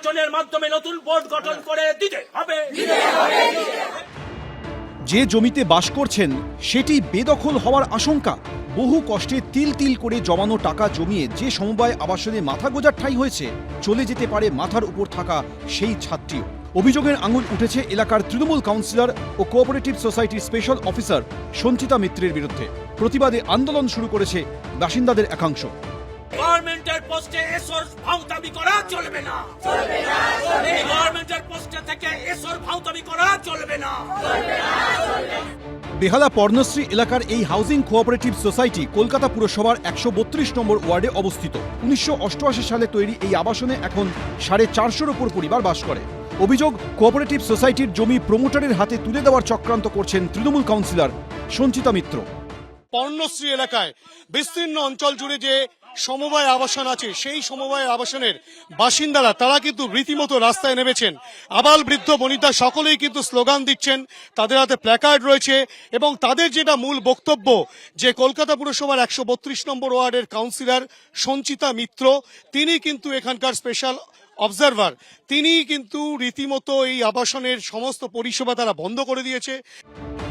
নির্বাচনের মাধ্যমে নতুন বোর্ড গঠন করে দিতে হবে। যে জমিতে বাস করছেন, সেটি বেদখল হওয়ার আশঙ্কা। বহু কষ্টে তিল তিল করে জমানো টাকা জমিয়ে যে সমবায় আবাসনে মাথা গোজার ঠাঁই হয়েছে, চলে যেতে পারে মাথার উপর থাকা সেই ছাত্রীও অভিযোগের আঙুল উঠেছে এলাকার তৃণমূল কাউন্সিলর ও কোঅপারেটিভ সোসাইটির স্পেশাল অফিসার সঞ্চিতা মিত্রের বিরুদ্ধে। প্রতিবাদে আন্দোলন শুরু করেছে বাসিন্দাদের একাংশ। গভর্নমেন্টের পোস্টে এসর ভাউতামি করা চলবে না। চলবে না গভর্নমেন্টের পোস্টে থেকে এসর ভাউতামি করা চলবে না চলবে না। বেহালা পর্ণশ্রী এলাকার এই হাউজিং কোঅপারেটিভ সোসাইটি কলকাতা পুরসভার একশো বত্রিশ নম্বর ওয়ার্ডে অবস্থিত। উনিশশো অষ্টআশি সালে তৈরি এই আবাসনে এখন সাড়ে চারশোর ওপর পরিবার বাস করে। অভিযোগ কোঅপারেটিভ সোসাইটির জমি প্রমোটারের হাতে তুলে দেওয়ার চক্রান্ত করছেন তৃণমূল কাউন্সিলর সঞ্চিতা মিত্র। পর্ণশ্রী এলাকায় বিস্তীর্ণ অঞ্চল জুড়ে যে সমবায় আবাসন আছে। সেই সমবায় আবাসনের বাসিন্দারা, তারা কিন্তু রীতিমতো রাস্তায় নেমেছেন। আবাল বৃদ্ধ বনিতা সকলেই কিন্তু স্লোগান দিচ্ছেন। তাদের হাতে প্ল্যাকার্ড রয়েছে এবং তাদের যেটা মূল বক্তব্য, যে কলকাতা পুরসভার একশো বত্রিশ নম্বর ওয়ার্ডের কাউন্সিলর সঞ্চিতা মিত্র, তিনি কিন্তু এখানকার স্পেশাল অবজারভার তিনি কিন্তু রীতিমতো এই আবাসনের সমস্ত পরিষেবা তারা বন্ধ করে দিয়েছে।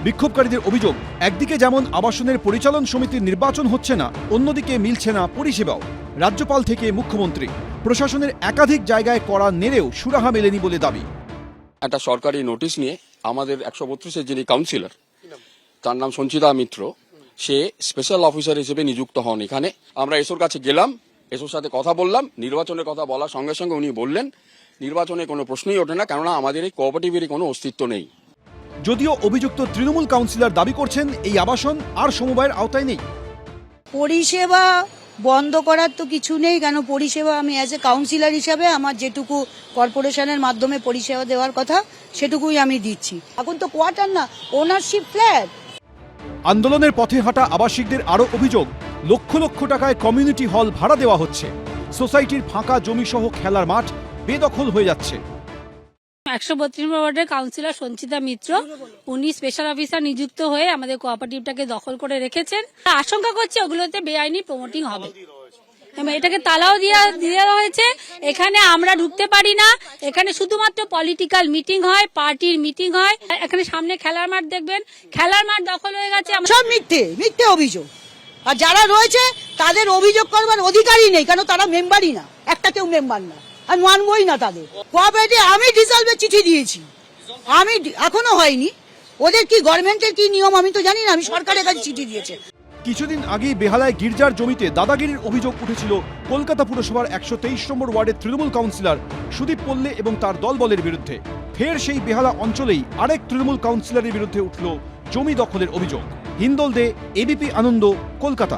বিক্ষোভকারীদের অভিযোগ, একদিকে যেমন আবাসনের পরিচালন সমিতির নির্বাচন হচ্ছে না, অন্যদিকে মিলছে না পরিষেবাও। রাজ্যপাল থেকে মুখ্যমন্ত্রী, প্রশাসনের একাধিক জায়গায় করা নেড়েও সুরাহা মেলেনি বলে দাবি। একটা সরকারি নোটিশ নিয়ে আমাদের একশো বত্রিশের যিনি কাউন্সিলর, তার নাম সঞ্চিতা মিত্র, সে স্পেশাল অফিসার হিসেবে নিযুক্ত হন এখানে। আমরা এসোর কাছে গেলাম, এসোর সাথে কথা বললাম, নির্বাচনের কথা বলার সঙ্গে সঙ্গে উনি বললেন, নির্বাচনে কোনো প্রশ্নই ওঠে না, কেননা আমাদের এই কোঅপারেটিভেরই কোনো অস্তিত্ব নেই। যদিও অভিযুক্ত তৃণমূল কাউন্সিলর দাবি করছেন এই আবাসন আর সমবায়ের আওতায় নেই। পরিষেবা বন্ধ করার তো কিছু নেই কেন পরিষেবা আমি অ্যাজ এ কাউন্সিলর হিসাবে আমার যেটুকু কর্পোরেশনের মাধ্যমে পরিষেবা দেওয়ার কথা সেটুকুই আমি দিচ্ছি। এখন তো কোয়ার্টার না ওনারশিপ ফ্ল্যাট আন্দোলনের পথে হাঁটা আবাসিকদের আরও অভিযোগ লক্ষ লক্ষ টাকায় কমিউনিটি হল ভাড়া দেওয়া হচ্ছে। সোসাইটির ফাঁকা জমিসহ খেলার মাঠ বেদখল হয়ে যাচ্ছে। একশো বত্রিশ ওয়ার্ডের কাউন্সিলর সঞ্চিতা মিত্র। উনি স্পেশাল অফিসার নিযুক্ত হয়ে আমাদের কোঅপারেটিভটাকে দখল করে রেখেছেন। আশঙ্কা করছি ওগুলোতে বেআইনি প্রমোটিং হবে। এটাকে তালাও দেওয়া দেওয়া হয়েছে। এখানে আমরা ঢুকতে পারি না। এখানে শুধুমাত্র পলিটিক্যাল মিটিং হয় পার্টির মিটিং হয়। এখানে সামনে খেলার মাঠ দেখবেন। খেলার মাঠ দখল হয়ে গেছে। সব মিথ্যে মিথ্যে অভিযোগ। আর যারা রয়েছে, তাদের অভিযোগ করবার অধিকারই নেই, কেন তারা মেম্বারই না। একটা কেউ মেম্বার না। আর মানবই না তাদের। কোঅপারেটিভ, আমি ডিসলভের চিঠি দিয়েছি। আমি এখনও হয়নি। ওদের কি গভর্নমেন্টের কি নিয়ম আমি তো জানি না, আমি সরকারের কাছে চিঠি দিয়েছে। কিছুদিন আগেই বেহালায় গির্জার জমিতে দাদাগিরির অভিযোগ উঠেছিল কলকাতা পুরসভার একশো তেইশ নম্বর ওয়ার্ডের তৃণমূল কাউন্সিলর সুদীপ পল্লে এবং তার দলবলের বিরুদ্ধে। ফের সেই বেহালা অঞ্চলেই আরেক তৃণমূল কাউন্সিলরের বিরুদ্ধে উঠল জমি দখলের অভিযোগ। হিন্দল দে এবিপি আনন্দ, কলকাতা।